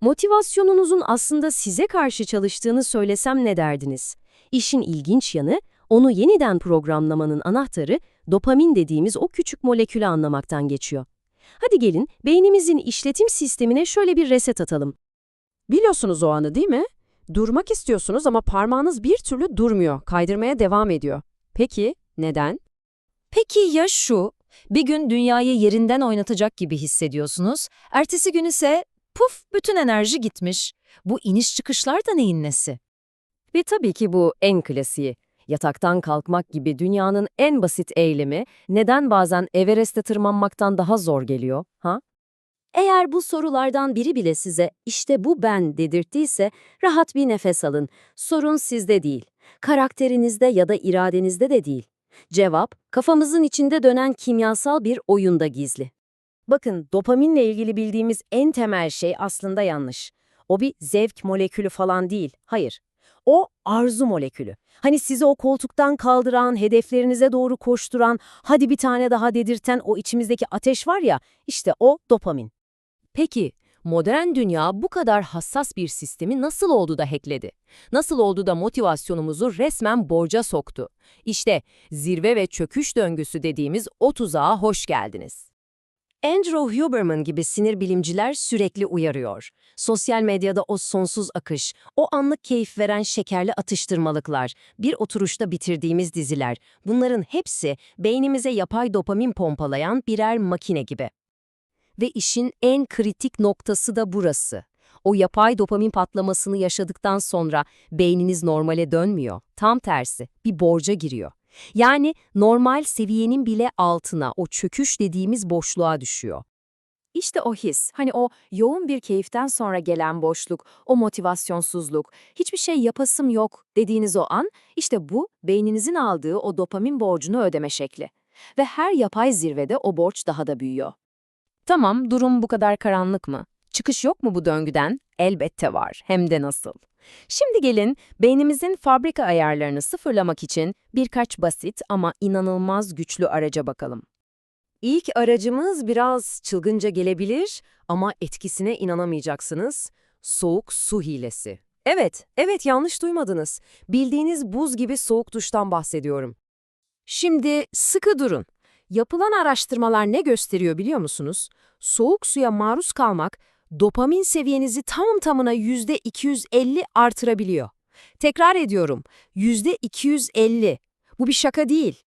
Motivasyonunuzun aslında size karşı çalıştığını söylesem ne derdiniz? İşin ilginç yanı, onu yeniden programlamanın anahtarı dopamin dediğimiz o küçük molekülü anlamaktan geçiyor. Hadi gelin beynimizin işletim sistemine şöyle bir reset atalım. Biliyorsunuz o anı değil mi? Durmak istiyorsunuz ama parmağınız bir türlü durmuyor, kaydırmaya devam ediyor. Peki, neden? Peki ya şu? Bir gün dünyayı yerinden oynatacak gibi hissediyorsunuz. Ertesi gün ise puf bütün enerji gitmiş. Bu iniş çıkışlar da neyin nesi? Ve tabii ki bu en klasiği. Yataktan kalkmak gibi dünyanın en basit eylemi neden bazen Everest'e tırmanmaktan daha zor geliyor, ha? Eğer bu sorulardan biri bile size işte bu ben dedirttiyse rahat bir nefes alın. Sorun sizde değil. Karakterinizde ya da iradenizde de değil. Cevap, kafamızın içinde dönen kimyasal bir oyunda gizli. Bakın, dopaminle ilgili bildiğimiz en temel şey aslında yanlış. O bir zevk molekülü falan değil, hayır. O arzu molekülü. Hani sizi o koltuktan kaldıran, hedeflerinize doğru koşturan, hadi bir tane daha dedirten o içimizdeki ateş var ya, işte o dopamin. Peki, modern dünya bu kadar hassas bir sistemi nasıl oldu da hackledi? Nasıl oldu da motivasyonumuzu resmen borca soktu? İşte zirve ve çöküş döngüsü dediğimiz o tuzağa hoş geldiniz. Andrew Huberman gibi sinir bilimciler sürekli uyarıyor. Sosyal medyada o sonsuz akış, o anlık keyif veren şekerli atıştırmalıklar, bir oturuşta bitirdiğimiz diziler, bunların hepsi beynimize yapay dopamin pompalayan birer makine gibi. Ve işin en kritik noktası da burası. O yapay dopamin patlamasını yaşadıktan sonra beyniniz normale dönmüyor. Tam tersi, bir borca giriyor. Yani normal seviyenin bile altına, o çöküş dediğimiz boşluğa düşüyor. İşte o his, hani o yoğun bir keyiften sonra gelen boşluk, o motivasyonsuzluk, hiçbir şey yapasım yok dediğiniz o an, işte bu beyninizin aldığı o dopamin borcunu ödeme şekli. Ve her yapay zirvede o borç daha da büyüyor. Tamam, durum bu kadar karanlık mı? Çıkış yok mu bu döngüden? Elbette var, hem de nasıl. Şimdi gelin, beynimizin fabrika ayarlarını sıfırlamak için birkaç basit ama inanılmaz güçlü araca bakalım. İlk aracımız biraz çılgınca gelebilir ama etkisine inanamayacaksınız. Soğuk su hilesi. Evet, evet yanlış duymadınız. Bildiğiniz buz gibi soğuk duştan bahsediyorum. Şimdi sıkı durun. Yapılan araştırmalar ne gösteriyor biliyor musunuz? Soğuk suya maruz kalmak dopamin seviyenizi tam tamına %250 artırabiliyor. Tekrar ediyorum, %250. Bu bir şaka değil.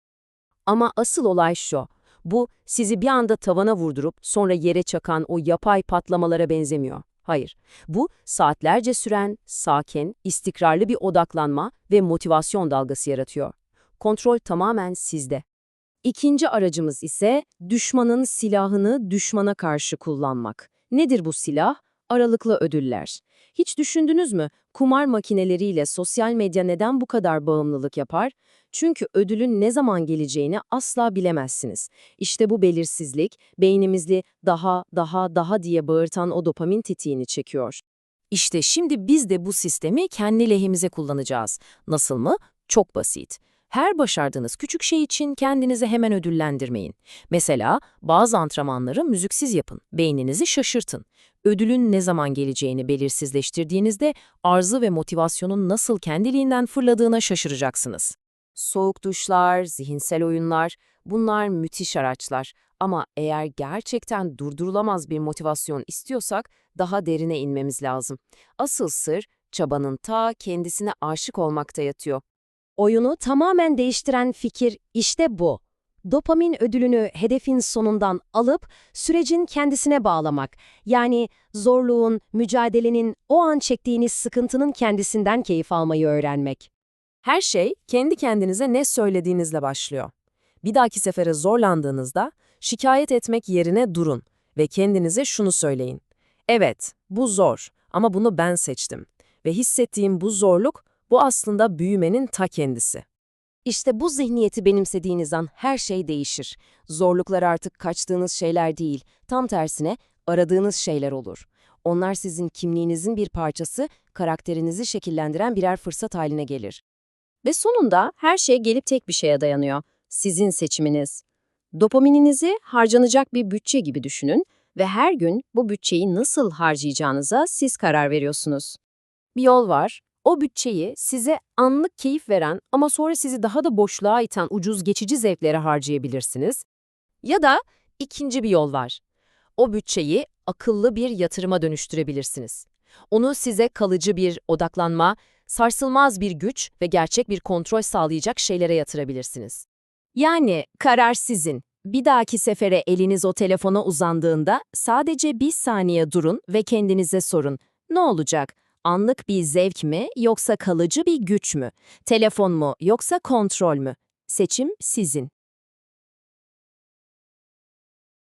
Ama asıl olay şu, bu sizi bir anda tavana vurdurup sonra yere çakan o yapay patlamalara benzemiyor. Hayır, bu saatlerce süren, sakin, istikrarlı bir odaklanma ve motivasyon dalgası yaratıyor. Kontrol tamamen sizde. İkinci aracımız ise düşmanın silahını düşmana karşı kullanmak. Nedir bu silah? Aralıklı ödüller. Hiç düşündünüz mü? Kumar makineleriyle sosyal medya neden bu kadar bağımlılık yapar? Çünkü ödülün ne zaman geleceğini asla bilemezsiniz. İşte bu belirsizlik, beynimizi daha, daha, daha diye bağırtan o dopamin tetiğini çekiyor. İşte şimdi biz de bu sistemi kendi lehimize kullanacağız. Nasıl mı? Çok basit. Her başardığınız küçük şey için kendinizi hemen ödüllendirmeyin. Mesela bazı antrenmanları müziksiz yapın, beyninizi şaşırtın. Ödülün ne zaman geleceğini belirsizleştirdiğinizde arzu ve motivasyonun nasıl kendiliğinden fırladığına şaşıracaksınız. Soğuk duşlar, zihinsel oyunlar, bunlar müthiş araçlar. Ama eğer gerçekten durdurulamaz bir motivasyon istiyorsak daha derine inmemiz lazım. Asıl sır çabanın ta kendisine aşık olmakta yatıyor. Oyunu tamamen değiştiren fikir işte bu. Dopamin ödülünü hedefin sonundan alıp sürecin kendisine bağlamak. Yani zorluğun, mücadelenin, o an çektiğiniz sıkıntının kendisinden keyif almayı öğrenmek. Her şey kendi kendinize ne söylediğinizle başlıyor. Bir dahaki sefere zorlandığınızda şikayet etmek yerine durun ve kendinize şunu söyleyin. Evet, bu zor ama bunu ben seçtim ve hissettiğim bu zorluk bu aslında büyümenin ta kendisi. İşte bu zihniyeti benimsediğiniz an her şey değişir. Zorluklar artık kaçtığınız şeyler değil, tam tersine aradığınız şeyler olur. Onlar sizin kimliğinizin bir parçası, karakterinizi şekillendiren birer fırsat haline gelir. Ve sonunda her şey gelip tek bir şeye dayanıyor. Sizin seçiminiz. Dopamininizi harcanacak bir bütçe gibi düşünün Ve her gün bu bütçeyi nasıl harcayacağınıza siz karar veriyorsunuz. Bir yol var. O bütçeyi size anlık keyif veren ama sonra sizi daha da boşluğa iten ucuz geçici zevklere harcayabilirsiniz. Ya da ikinci bir yol var. O bütçeyi akıllı bir yatırıma dönüştürebilirsiniz. Onu size kalıcı bir odaklanma, sarsılmaz bir güç ve gerçek bir kontrol sağlayacak şeylere yatırabilirsiniz. Yani karar sizin. Bir dahaki sefere eliniz o telefona uzandığında sadece bir saniye durun ve kendinize sorun. Ne olacak? Anlık bir zevk mi yoksa kalıcı bir güç mü? Telefon mu yoksa kontrol mü? Seçim sizin.